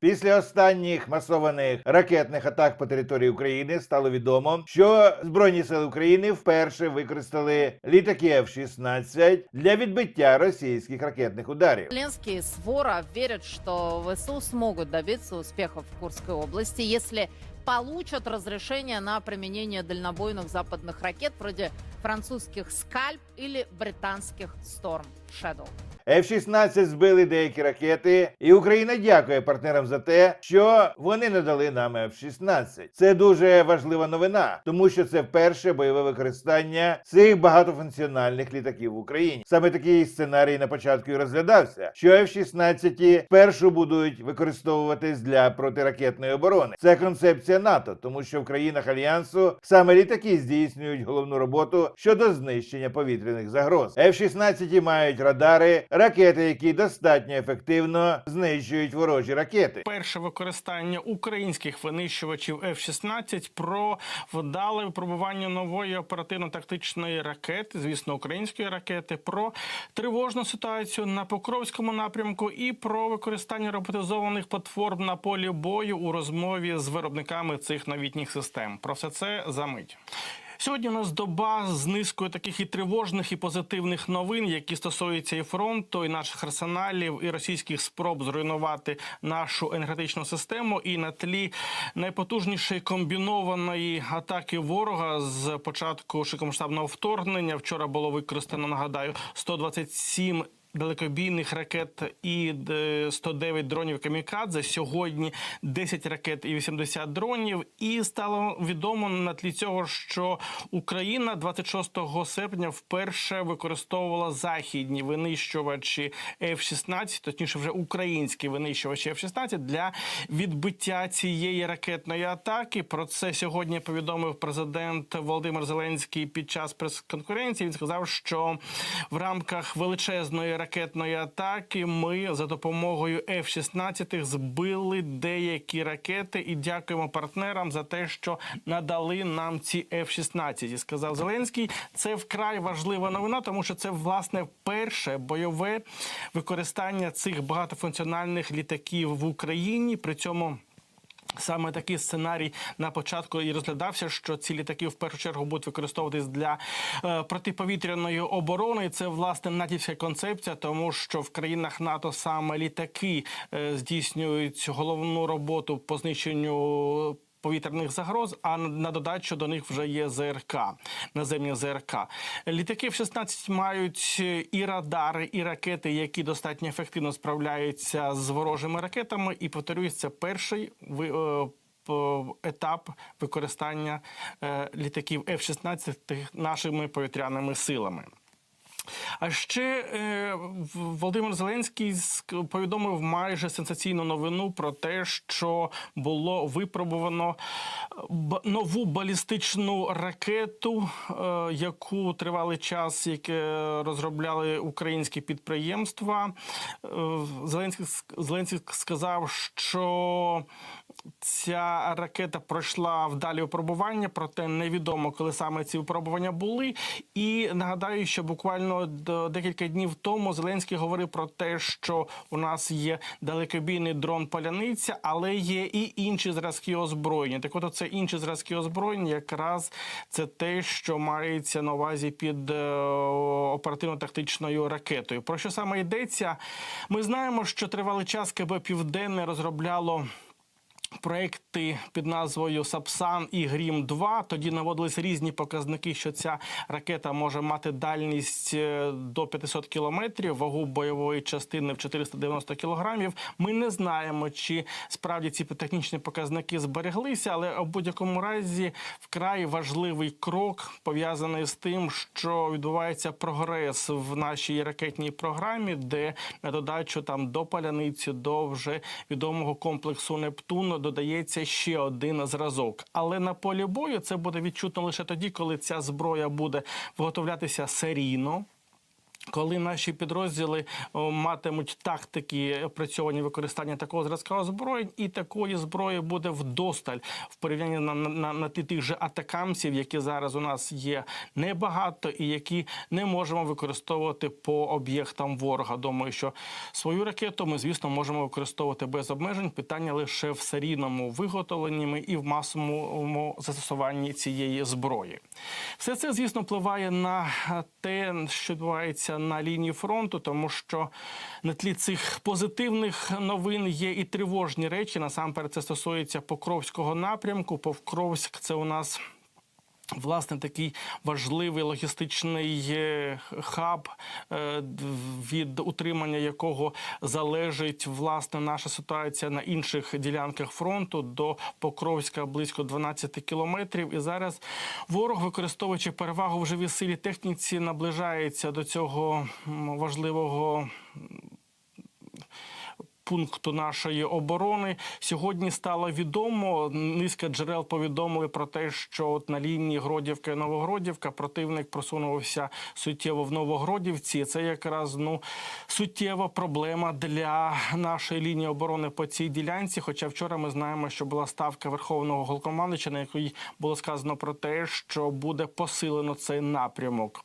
Після останніх масованих ракетних атак по території України стало відомо, що Збройні сили України вперше використали літаки F-16 для відбиття російських ракетних ударів. Зеленский с Вора верят, что ВСУ смогут добиться успехов в Курской области, если получат разрешение на применение дальнобойных западных ракет вроде французских «Скальп» или британских «Сторм Shadow». F-16 збили деякі ракети, і Україна дякує партнерам за те, що вони надали нам F-16. Це дуже важлива новина, тому що це вперше бойове використання цих багатофункціональних літаків в Україні. Саме такий сценарій на початку і розглядався, що F-16 спершу будуть використовуватись для протиракетної оборони. Це концепція НАТО, тому що в країнах альянсу саме літаки здійснюють головну роботу щодо знищення повітряних загроз. F-16 мають радари, ракети, які достатньо ефективно знищують ворожі ракети. Перше використання українських винищувачів F-16 про вдале випробування нової оперативно-тактичної ракети, звісно, української ракети, про тривожну ситуацію на Покровському напрямку і про використання роботизованих платформ на полі бою у розмові з виробниками цих новітніх систем. Про все це за мить. Сьогодні у нас доба з низкою таких і тривожних, і позитивних новин, які стосуються і фронту, і наших арсеналів, і російських спроб зруйнувати нашу енергетичну систему. І на тлі найпотужнішої комбінованої атаки ворога з початку широкомасштабного вторгнення. Вчора було використано, нагадаю, 127 Далекобійних ракет і е, 109 дронів камікадзе. Сьогодні 10 ракет і 80 дронів. І стало відомо на тлі цього, що Україна 26 серпня вперше використовувала західні винищувачі F-16, точніше, вже українські винищувачі F-16 для відбиття цієї ракетної атаки. Про це сьогодні повідомив президент Володимир Зеленський під час прес-конференції. Він сказав, що в рамках величезної ракетної атаки ми за допомогою F-16 збили деякі ракети і дякуємо партнерам за те, що надали нам ці F-16. І сказав Зеленський, це вкрай важлива новина, тому що це власне перше бойове використання цих багатофункціональних літаків в Україні. При цьому. Саме такий сценарій на початку і розглядався, що ці літаки в першу чергу будуть використовуватись для е, протиповітряної оборони. І Це власне натівська концепція, тому що в країнах НАТО саме літаки е, здійснюють головну роботу по знищенню. Повітряних загроз, а на додачу до них вже є ЗРК, наземні ЗРК. Літаки в 16 мають і радари, і ракети, які достатньо ефективно справляються з ворожими ракетами. І повторюсь, це перший е, етап використання е, літаків F-16 тих- нашими повітряними силами. А ще е, Володимир Зеленський повідомив майже сенсаційну новину про те, що було випробувано б- нову балістичну ракету, е, яку тривалий час яке розробляли українські підприємства. Е, Зеленський Зеленський сказав, що Ця ракета пройшла вдалі випробування, проте невідомо, коли саме ці випробування були. І нагадаю, що буквально декілька днів тому Зеленський говорив про те, що у нас є далекобійний дрон Паляниця, але є і інші зразки озброєння. Так от це інші зразки озброєння, якраз це те, що мається на увазі під е, оперативно-тактичною ракетою. Про що саме йдеться? Ми знаємо, що тривалий час КБ Південне розробляло. Проекти під назвою Сапсан і Грім 2 тоді наводились різні показники, що ця ракета може мати дальність е, до 500 кілометрів, вагу бойової частини в 490 кілограмів. Ми не знаємо, чи справді ці технічні показники збереглися, але у будь-якому разі вкрай важливий крок пов'язаний з тим, що відбувається прогрес в нашій ракетній програмі, де на додачу там до паляниці, до вже відомого комплексу Нептун додається ще один зразок. Але на полі бою це буде відчутно лише тоді, коли ця зброя буде виготовлятися серійно. Коли наші підрозділи матимуть тактики опрацьовані використання такого зразка озброєнь, і такої зброї буде вдосталь в порівнянні на, на, на, тих же атакамсів, які зараз у нас є небагато, і які не можемо використовувати по об'єктам ворога. Думаю, що свою ракету ми, звісно, можемо використовувати без обмежень. Питання лише в серійному виготовленні і в масовому застосуванні цієї зброї. Все це, звісно, впливає на те, що відбувається на лінії фронту, тому що на тлі цих позитивних новин є і тривожні речі. Насамперед, це стосується Покровського напрямку. Покровськ це у нас. Власне, такий важливий логістичний е, хаб, е, від утримання якого залежить власне наша ситуація на інших ділянках фронту до Покровська близько 12 кілометрів. І зараз ворог, використовуючи перевагу в живій силі техніці, наближається до цього важливого пункту нашої оборони. Сьогодні стало відомо. Низка джерел повідомили про те, що от на лінії Гродівка і Новогродівка противник просунувся суттєво в Новогродівці. Це якраз ну суттєва проблема для нашої лінії оборони по цій ділянці. Хоча вчора ми знаємо, що була ставка Верховного Голкомандича, на якій було сказано про те, що буде посилено цей напрямок.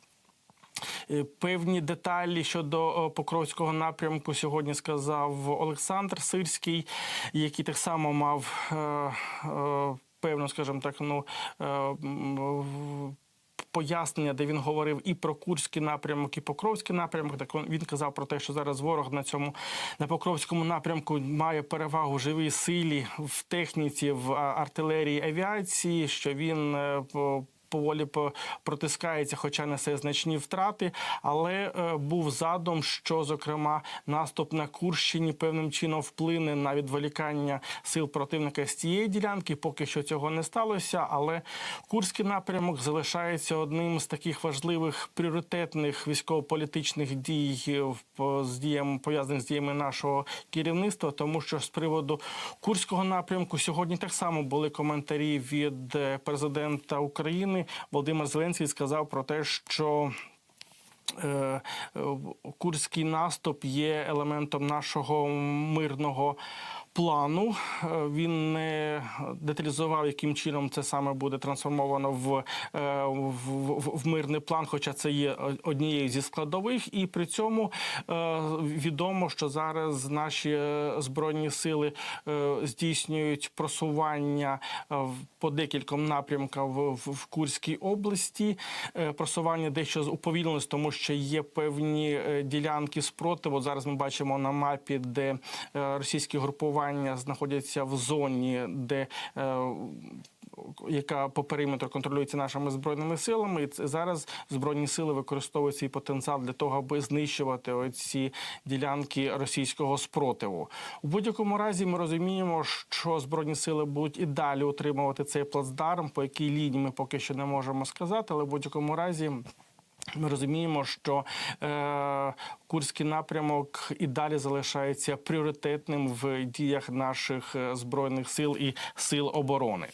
Е, Певні деталі щодо е, Покровського напрямку сьогодні сказав Олександр Сирський, який так само мав е, певно, скажімо так, ну. Пояснення, де він говорив і про Курський напрямок, і Покровський напрямок. Так він- казав про те, що зараз ворог на цьому на Покровському напрямку має перевагу живій силі в техніці, в артилерії, авіації. Що він поволі по- протискається, хоча несе значні втрати. Але е, був задум, що зокрема наступ на Курщині певним чином вплине на відволікання сил противника з цієї ділянки. Поки що цього не сталося. Але Курський напрямок залишається одним з таких важливих пріоритетних військово-політичних дій е, з діями пов'язаних з діями нашого керівництва, тому що з приводу Курського напрямку сьогодні так само були коментарі від е, президента України. Володимир Зеленський сказав про те, що е, е, курський наступ є елементом нашого мирного плану. Е, Він не деталізував, яким чином це саме буде трансформовано в, е, в, в, мирний план, хоча це є однією зі складових. І при цьому е, відомо, що зараз наші збройні сили здійснюють просування по декільком напрямкам в, Курській області. Просування дещо уповільнилось, тому що є певні ділянки спротиву. Зараз ми бачимо на мапі, де російські групування знаходяться в зоні, де е, яка по периметру контролюється нашими збройними силами, і зараз збройні сили використовують свій потенціал для того, аби знищувати оці ділянки російського спротиву. У будь-якому разі ми розуміємо, що збройні сили будуть і далі утримувати цей плацдарм, по якій лінії ми поки що не можемо сказати, але в будь-якому разі. Ми розуміємо, що е, Курський напрямок і далі залишається пріоритетним в діях наших е, збройних сил і сил оборони.